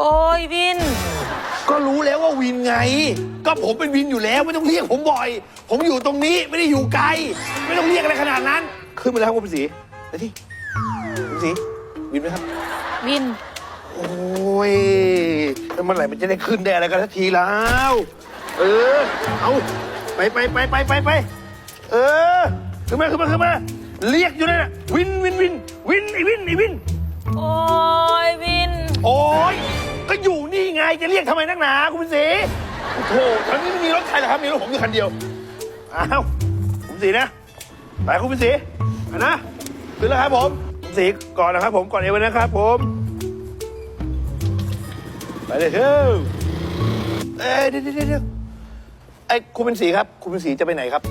โอ้ยวิน ก็รู้แล้วว่าวินไง ก็ผมเป็นวินอยู่แล้วไม่ต้องเรียกผมบ่อย ผมอยู่ตรงนี้ไม่ได้อยู่ไกล ไม่ต้องเรียกอะไรขนาดนั้น ขึ้นมาแล้วครับคุณศรีไปที่คุณศรีวินไหมครับ วิน โอ้ยแล้วเมื่อไหร่มันจะได้ขึ้นได้อะไรกันทักทีแล้ว เออ เอาไปไปไปไปไปไปเออขึ้นมาขึ้นมาขึ้นมาเรียกอยู่นั่นน่ะวินวินวินวินไอวินไอวิน โอ้ยวิ เรียกทำไมนักหนาคุณศรีโอ้โหแถวนี้ไม่มีรถใครเหรอครับ มีรถผมอยู่คันเดียว อ้าว คุณศรีนะ ไปคุณศรีไปนะขึ้นแล้วครับผมคุณศรีก่อนนะครับผม ก่อนเอวันนะครับผม ไปเลยเฮ้ยเอ้ยเดี๋ยวเดี๋ยวเดี๋ยวไอ้คุณเป็นสีครับ คุณเป็นสีจะไปไหนครับ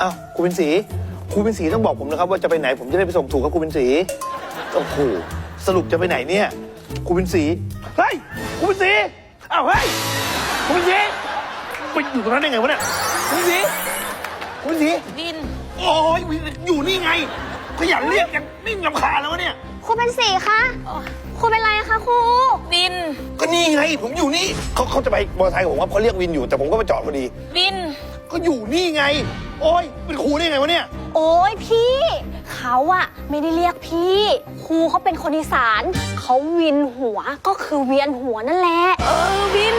อ้าว คุณเป็นสีคุณเป็นสีต้องบอกผมนะครับ ว่าจะไปไหนผมจะได้ไปส่งถูกครับคุณเป็นสีโอ้โหสรุปจะไปไหนเนี่ย คุณเป็นสีเฮ้ยคุณเป็นสีอ้าวเฮ้ยคุณเป็นสีไปอยู่ตรงนั้นได้ไงวะเนี่ยคุณเป็นสีคุณเป็นสีวิน โอ้ยอยู่นี่ไงขยันเรียกยังไม่มีลำคาญแล้ววะเนี่ยครูเป็นสีคะครูเป็นไรคะครูวิน ก็นี่ไง ผมอยู่นี่เขาเขาจะไปมอเตอร์ไซค์ผมว่าเขาเรียกวินอยู่แต่ผมก็มาจอดพอดีวิน ก็อยู่นี่ไง โอ้ยเป็นครูได้ไงวะเนี่ย โอ้ยพี่ เขาอะไม่ได้เรียกพี่ ครูเขาเป็นคนอีสาน เขาวินหัวก็คือเวียนหัวนั่นแหละ เออวิน